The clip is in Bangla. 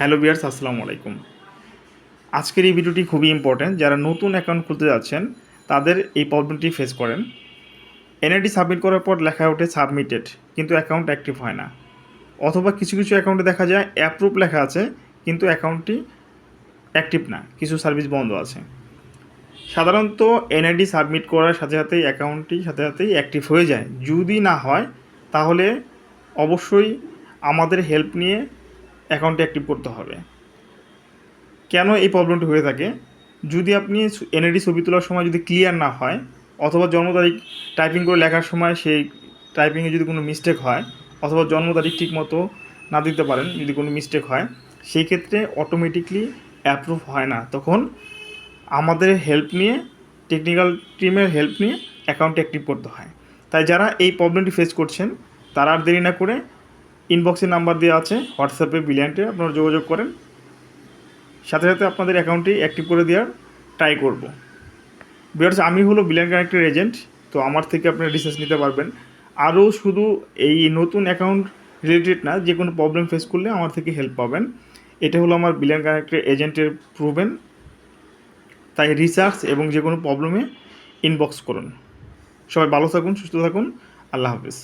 হ্যালো বিয়ার্স আসসালামু আলাইকুম। আজকের এই ভিডিওটি খুবই ইম্পর্ট্যান্ট যারা নতুন অ্যাকাউন্ট খুলতে যাচ্ছেন, তাদের এই প্রবলেমটি ফেস করেন। এনআইডি সাবমিট করার পর লেখা ওঠে সাবমিটেড কিন্তু অ্যাকাউন্ট অ্যাক্টিভ হয় না। অথবা কিছু কিছু অ্যাকাউন্টে দেখা যায় অ্যাপ্রুভ লেখা আছে, কিন্তু অ্যাকাউন্টটি অ্যাক্টিভ না। কিছু সার্ভিস বন্ধ আছে। সাধারণত এনআইডি সাবমিট করার সাথে সাথেই অ্যাকাউন্টটি সাথে সাথেই অ্যাক্টিভ হয়ে যায়। যদি না হয়, তাহলে অবশ্যই আমাদের হেল্প নিয়ে অ্যাকাউন্টটি অ্যাক্টিভ করতে হবে। কেন এই প্রবলেমটি হয়ে থাকে? যদি আপনি এনআইডি ছবি তোলার সময় যদি ক্লিয়ার না হয়, অথবা জন্ম তারিখ টাইপিং করে লেখার সময় সেই টাইপিংয়ে যদি কোনো মিস্টেক হয়, অথবা জন্ম তারিখ ঠিক মতো না দিতে পারেন, যদি কোনো মিস্টেক হয়, সেই ক্ষেত্রে অটোমেটিকলি অ্যাপ্রুভ হয় না। তখন আমাদের হেল্প নিয়ে টেকনিক্যাল টিমের হেল্প নিয়ে অ্যাকাউন্ট অ্যাক্টিভ করতে হয়। তাই যারা এই প্রবলেমটি ফেস করছেন, তারা আর দেরি না করে ইনবক্সে নাম্বার দেওয়া আছে হোয়াটসঅ্যাপে বিলিয়নটে আপনারা যোগাযোগ করেন। সাথে সাথে আপনাদের অ্যাকাউন্টটি অ্যাক্টিভ করে দেওয়ার ট্রাই করব। বিয়ার্স আমি হলো বিলিয়ান কানেক্টের এজেন্ট তো আমার থেকে আপনারা রিসার্চ নিতে পারবেন। আরও শুধু এই নতুন অ্যাকাউন্ট রিলেটেড না, যে কোনো প্রবলেম ফেস করলে আমার থেকে হেল্প পাবেন। এটা হলো আমার বিলিয়ান কানেক্টের এজেন্টের প্রুভেন তাই রিসার্চ এবং যে কোনো প্রবলেমে ইনবক্স করুন। সবাই ভালো থাকুন, সুস্থ থাকুন। আল্লাহ হাফিজ।